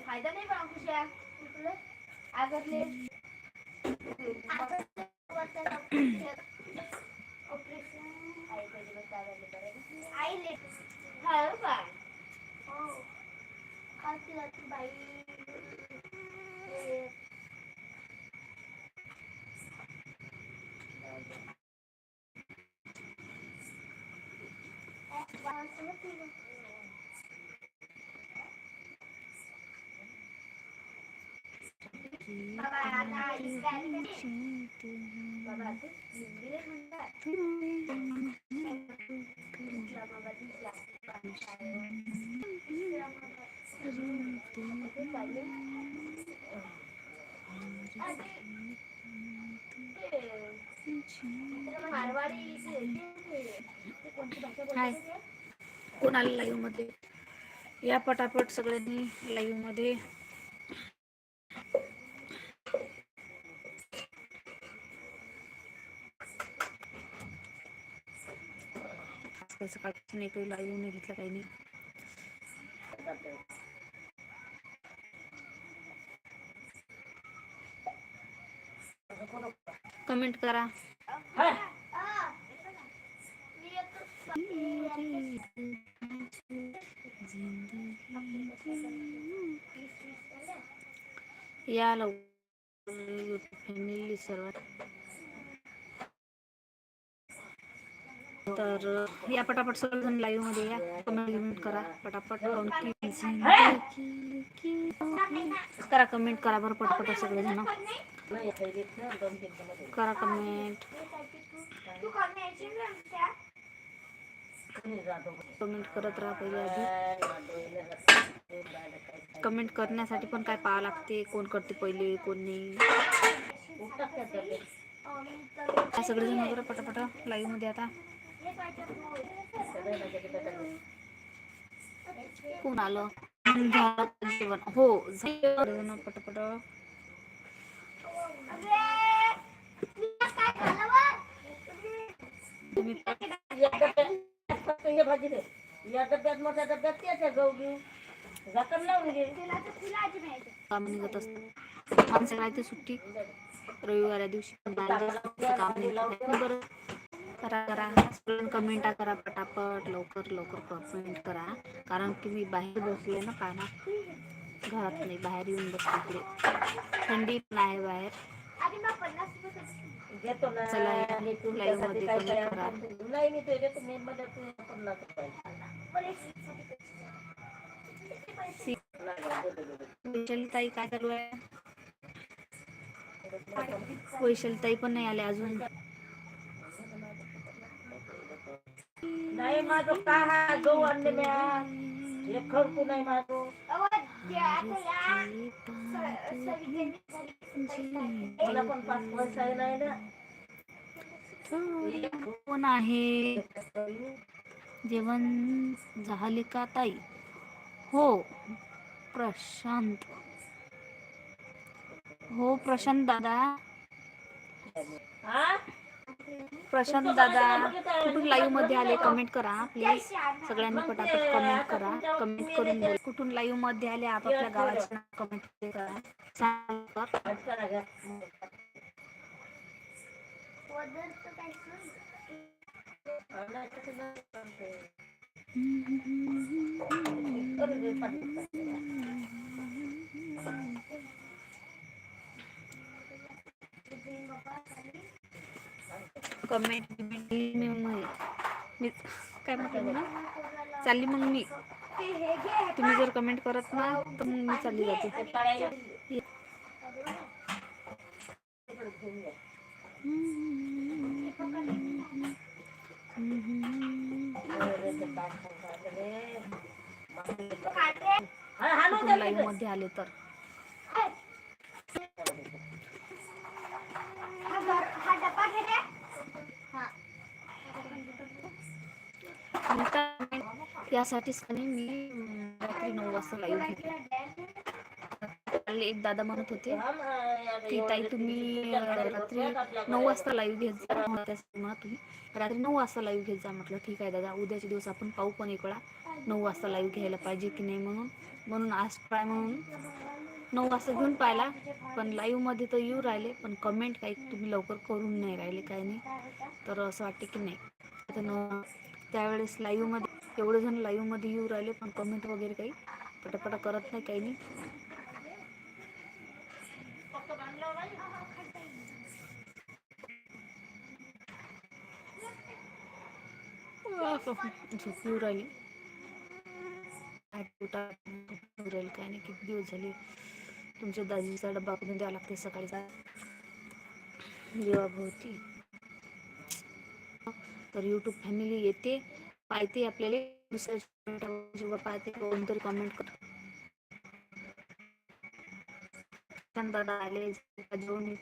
फायदा नाही पण खुशा आगरले आईले हा का बाबा आता इसका आली का नाही? बाबा ते Hi. कोण आले लाईव्हमध्ये? या पटापट सगळ्यांनी लाईव्हमध्ये. सकाळपासून एक लाईव्ह नाही घेतलं काही नाही. कमेंट करा. या लवकर तर या पटापट सगळेजण लाईव्ह मध्ये या कमेंट करा पटापट करा कमेंट करा बरं पटपट सगळेजण करा कमेंट कमेंट करत राहा पहिले आधी. कमेंट करण्यासाठी पण काय पाहावं लागते कोण करते पहिले कोण नाही. काय सगळेजण वगैरे पटापट लाईव्हमध्ये आता. कोण आलं? जेवण हो जेवण पटापट. तुम्ही झालं बा? तुम्ही या डब्यात मोठ्या डब्यात त्याच्या गहू घेऊ झाकण लावून घे. काम निघत असतं. माणसं राहते सुट्टी. रविवाऱ्या दिवशी. काम बरं. करा करा. कमेंट करा पटापट. लवकर लवकर कमेंट करा. कारण की मी बाहेर बसले ना पाना घरात नाही. बाहेर येऊन बसते इकडे. थंडी पण आहे बाहेर. घेतो ना चला या, आणि तू live त्यासाठी मध्ये काय comment काय करा. आणतो? नाही मी तुझ्या तुम्ही मध्ये तू पन्नास रुपये बरं, एक सीटसाठी पैसे. किती पैसे? वैशाली ताई काय चालू आहे वैशाली ताई पण नाही आले अजून नाही माझं काय हा गहू आणले म्या हे खरकू नाही माझं कोण आहे? जेवण झाले का ताई? हो प्रशांत. हो प्रशांत दादा. प्रशांत दादा कुठून लाईव्हमध्ये आले कमेंट करा प्लीज सगळ्यांनी पटापट कमेंट करा. कमेंट करून बोल. कुठून लाईव्हमध्ये आले आपापल्या गावाचे नाव कमेंट करा. Thank you. कमेंट काय म्हटलं ना चालली मग मी. तुम्ही जर कमेंट करत ना तर मग मी चालली जाते. हा, लाईव्ह. मध्ये आले तर हा घर- हा डब्बा घे रे. हा. मी काय यासाठीच नाही मी रात्री नऊ वाजता लाईव्ह घेतली. एक दादा म्हणत होते की ताई तुम्ही रात्री नऊ वाजता लाईव्ह घेत जा. म्हणा तुम्ही रात्री नऊ वाजता लाईव्ह घेत जा. म्हटलं ठीक आहे दादा. उद्याचे दिवस आपण पाहू पण एक वेळा. नऊ वाजता लाईव्ह घ्यायला पाहिजे की नाही म्हणून. म्हणून आज ट्राय म्हणून नऊ वाजता घेऊन पाहिला. पण लाईव्हमध्ये तर येऊ राहिले पण कमेंट काही तुम्ही लवकर करून नाही राहिले काही नाही. तर असं वाटते की नाही. आता नऊ त्यावेळेस लाईव्हमध्ये एवढे जण लाईव्हमध्ये येऊ राहिले पण कमेंट वगैरे काही पटापटा करत नाही काही नाही. झोप येऊ राहिली. आठ काय नाही किती दिवस झाले? तुमच्या दाजीचा डब्बा करून द्यावा लागते सकाळीचा जेव्हा तर यूट्यूब फॅमिली येते पाहते आपल्याला. दुसऱ्या जेव्हा पाहते कोणतरी कमेंट कर दादा आले जेवण